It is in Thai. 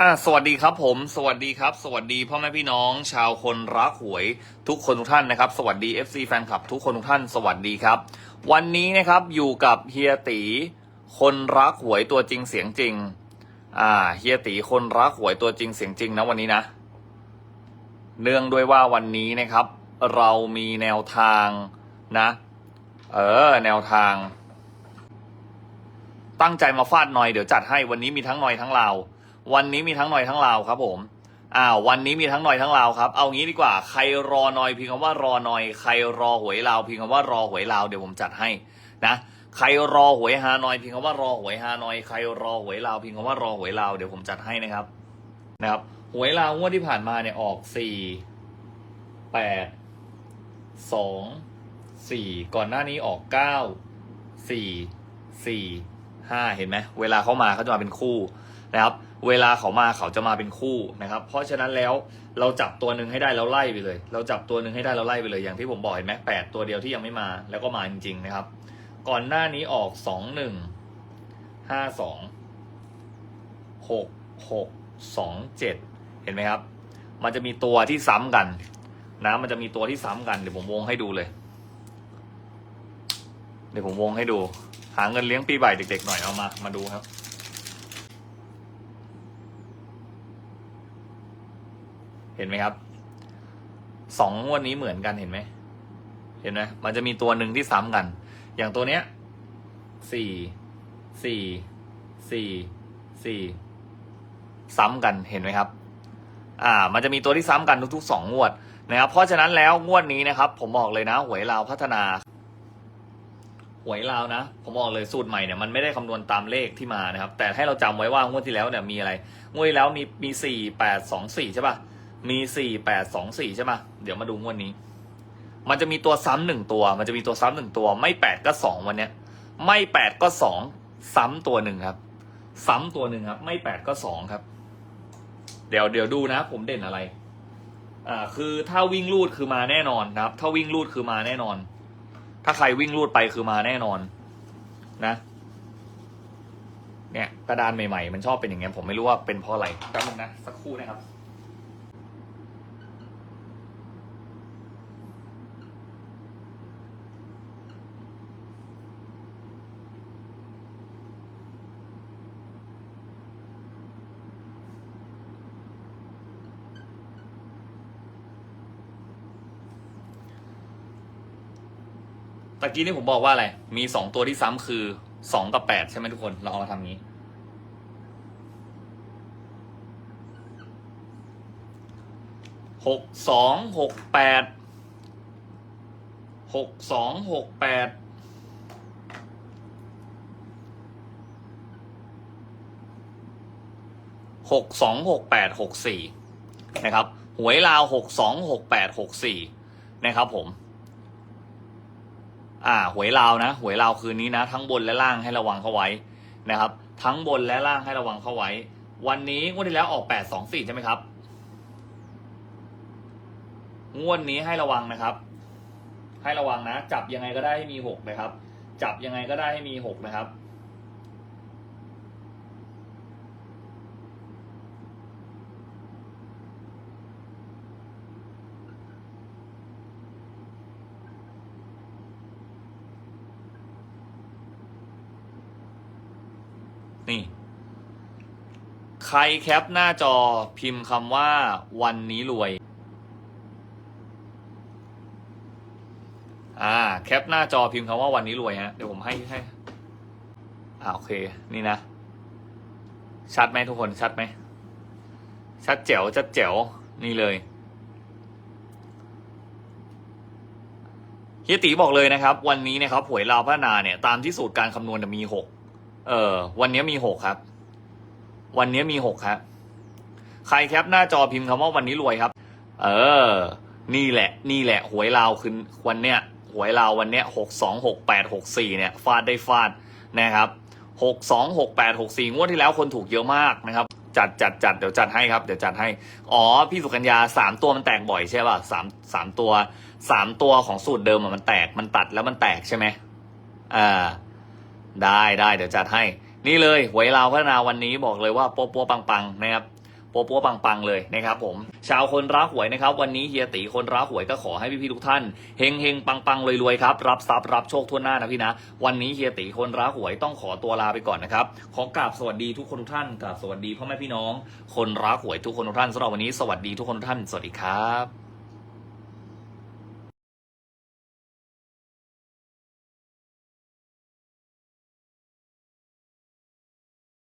อ่าสวัสดีครับผม สวัสดีครับ สวัสดีพ่อแม่พี่น้อง ชาวคนรักหวยทุกคนทุกท่านนะครับ สวัสดี FC แฟนคลับทุกคนทุกท่าน สวัสดีครับ วันนี้นะครับอยู่กับเฮียตีคนรักหวยตัวจริงเสียงจริง อ่าเฮียตีคนรักหวยตัวจริงเสียงจริงนะวันนี้นะ เนื่องด้วยว่าวันนี้นะครับ เรามีแนวทางนะ เออ แนวทาง ตั้งใจมาฟาดหน่อยเดี๋ยวจัดให้วันนี้มีทั้งหน่อยทั้งลาววันนี้มีทั้งหน่อยทั้งลาวครับผมอ้าววันนี้มีทั้งหน่อยทั้งลาวครับเอางี้ดีกว่าใครรอหน่อยพิมพ์คำว่ารอหน่อย ใครรอหวยลาวพิมพ์คำว่ารอหวยลาวเดี๋ยวผมจัดให้นะใครรอหวยฮานอยพิมพ์คำว่ารอหวยฮานอยใครรอหวยลาวพิมพ์คำว่ารอหวยลาวเดี๋ยวผมจัดให้นะครับนะครับหวยลาวงวดที่ผ่านมาเนี่ยออกสี่แปดสองสี่ก่อนหน้านี้ออกเก้าสี่สี่ ห้าเห็นไหมเวลาเขามาเขาจะมาเป็นคู่นะครับ เวลาเขามาเขาจะมาเป็นคู่นะครับ เพราะฉะนั้นแล้วเราจับตัวหนึ่งให้ได้แล้วไล่ไปเลย เราจับตัวหนึ่งให้ได้แล้วไล่ไปเลยอย่างที่ผมบอกเห็นไหมแปดตัวเดียวที่ยังไม่มาแล้วก็มาจริงๆนะครับ ก่อนหน้านี้ออกสองหนึ่งห้าสองหกหกสองเจ็ดเห็นไหมครับ มันจะมีตัวที่ซ้ำกันนะมันจะมีตัวที่ซ้ำกันเดี๋ยวผมวงให้ดูเลย เดี๋ยวผมวงให้ดู หาเงินเลี้ยงปีใหม่เด็กๆหน่อยเอามา มาดูครับ เห็นไหมครับสองงวดนี้เหมือนกันเห็นไหม เห็นไหมมันจะมีตัวหนึ่งที่ซ้ำกัน อย่างตัวเนี้ยสี่สี่สี่สี่ซ้ำกันเห็นไหมครับ อ่า มันจะมีตัวที่ซ้ำกันทุกๆสองงวดนะครับ เพราะฉะนั้นแล้วงวดนี้นะครับ ผมบอกเลยนะหวยลาวพัฒนา หวยลาวนะ ผมบอกเลยสูตรใหม่เนี่ยมันไม่ได้คำนวณตามเลขที่มานะครับ แต่ให้เราจำไว้ว่างวดที่แล้วเนี่ยมีอะไรงวดที่แล้วมีมีสี่แปดสองสี่ใช่ป่ะมีสี่แปดสองสี่ใช่ป่ะเดี๋ยวมาดูงวดนี้ มันจะมีตัวซ้ำหนึ่งตัว มันจะมีตัวซ้ำหนึ่งตัว ไม่แปดก็สองวันเนี้ย ไม่แปดก็สองซ้ำตัวหนึ่งครับ ซ้ำตัวหนึ่งครับ ไม่แปดก็สองครับ เดี๋ยวเดี๋ยวดูนะ ผมเด่นอะไร อ่า คือถ้าวิ่งลูดคือมาแน่นอนนะครับ ถ้าวิ่งลูดคือมาแน่นอน ถ้าใครวิ่งลูดไปคือมาแน่นอนนะ เนี่ยกระดานใหม่ๆ มันชอบเป็นอย่างเงี้ยผมไม่รู้ว่าเป็นเพราะอะไรแป๊บนึงนะ สักครู่นะครับ ตะกี้นี่ผมบอกว่าอะไร มีสองตัวที่ซ้ำคือสองกับแปดใช่ไหมทุกคน เราเอามาทำงี้ หกสองหกแปด หกสองหกแปด หกสองหกแปดหกสี่นะครับ หวยลาวหกสองหกแปดหกสี่นะครับผม อ่าหวยลาวนะหวยลาวคืนนี้นะ ทั้งบนและล่างให้ระวังเข้าไว้นะครับ ทั้งบนและล่างให้ระวังเข้าไว้ วันนี้งวดที่แล้วออกแปดสองสี่ใช่ไหมครับ งวดนี้ให้ระวังนะครับ ให้ระวังนะ จับยังไงก็ได้ให้มีหกนะครับ จับยังไงก็ได้ให้มีหกนะครับ นี่ ใครแคปหน้าจอพิมพ์คำว่าวันนี้รวย อ่า แคปหน้าจอพิมพ์คำว่าวันนี้รวยฮะ เดี๋ยวผมให้ให้อ่าโอเค นี่นะ ชัดไหมทุกคนชัดไหม ชัดแจ๋วชัดแจ๋วนี่เลยเฮียตีบอกเลยนะครับ วันนี้นะครับหวยลาวพัฒนาเนี่ย ตามที่สูตรการคำนวณมีหก เออ วันนี้มีหกครับ วันนี้มีหกครับ ใครแคปหน้าจอพิมพ์คำว่าวันนี้รวยครับ เออ นี่แหละ นี่แหละ หวยลาวคือวันเนี้ย หวยลาววันเนี้ยหกสองหกแปดหกสี่เนี่ย ฟาดได้ฟาดนะครับหกสองหกแปดหกสี่งวดที่แล้วคนถูกเยอะมากนะครับ จัดจัดจัดเดี๋ยวจัดให้ครับ เดี๋ยวจัดให้ อ๋อ พี่สุกัญญาสามตัวมันแตกบ่อยใช่ป่ะสามสามตัวสามตัวของสูตรเดิมอะมันแตก มันตัดแล้วมันแตกใช่ไหมอ่า ได้ได้เดี๋ยวจัดให้ นี่เลยหวยลาวพัฒนาวันนี้บอกเลยว่าโป๊ะโป๊ะปังปังๆนะครับโป๊ะโป๊ะปังปังๆเลยนะครับผม ชาวคนรักหวยนะครับ วันนี้เฮียตีคนรักหวยก็ขอให้พี่ๆทุกท่านเฮงเฮงปังปังรวยๆครับรับทรัพย์รับโชคทั่วหน้านะพี่นะวันนี้เฮียตีคนรักหวยต้องขอตัวลาไปก่อนนะครับขอกราบสวัสดีทุกคนทุกท่านกราบสวัสดีพ่อแม่พี่น้อง คนรักหวยทุกคนทุกท่านสำหรับวันนี้สวัสดีทุกคนทุกท่านสวัสดีครับ